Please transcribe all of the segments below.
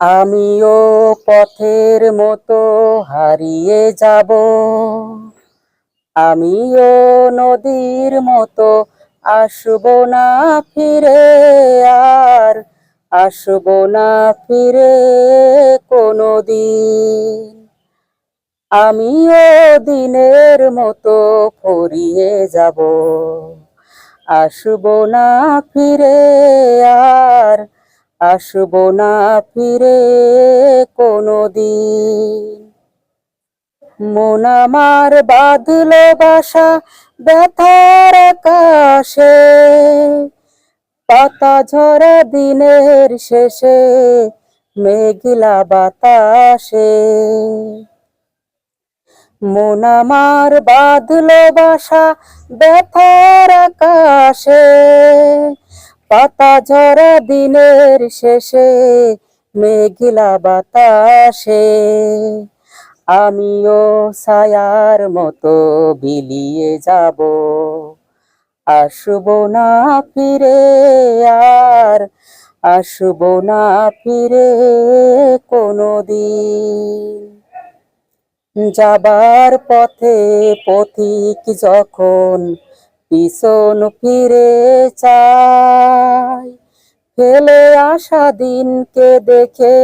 আমিও পথের মতো হারিয়ে যাব। আমিও নদীর মতো আসব না ফিরে আর, আসব না ফিরে কোনো দিন আমিও দিনের মতো ফুরিয়ে যাব, আসব না ফিরে আসব না ফিরে কোনো দিন মন আমার বাদল বাসা ব্যথার আকাশে, পাতা ঝরা দিনের শেষে, মেঘলা বাতাসে। মন আমার বাদল বাসা ব্যথার আকাশে পাতা ঝরা দিনের শেষে, মেঘলা বাতাসে। আমিও ছায়ার মতো বিলিয়ে যাব। আসব না ফিরে আর, আসব না ফিরে কোনো দিন যাবার পথে পথিক যখন পিছন ফিরে চাই। ফেলে আসা দিনকে দেখে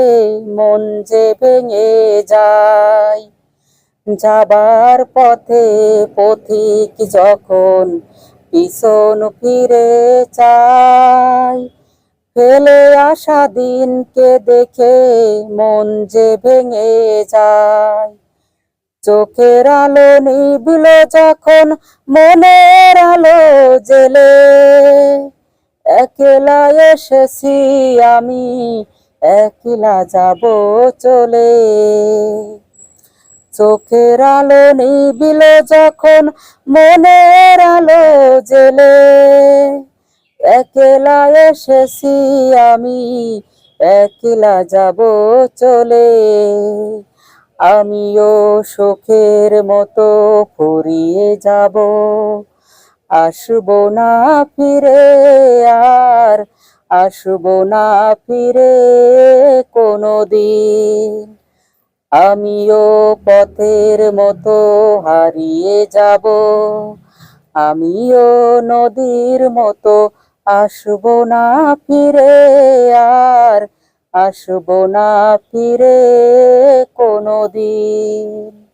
মন যে ভেঙে যায়। যাবার পথে পথিক যখন পিছন ফিরে চাই, ফেলে আসা দিনকে দেখে মন যে ভেঙে যায়। চোখের আলো নিবল যখন, মনের আলো জেলে। একলা এসেছি আমি, একলা যাব চলে। চোখের আলো নিবিল যখন, মনের আলো জেলে। একলা এসেছি আমি, একলা যাব চলে। আমিও সুখের মতো ফুরিয়ে যাব। আসব না ফিরে আর, আসব না ফিরে কোনো দিন আমিও পথের মতো হারিয়ে যাব। আমিও নদীর মতো আসব না ফিরে আর আসব না ফিরে কোনো দিন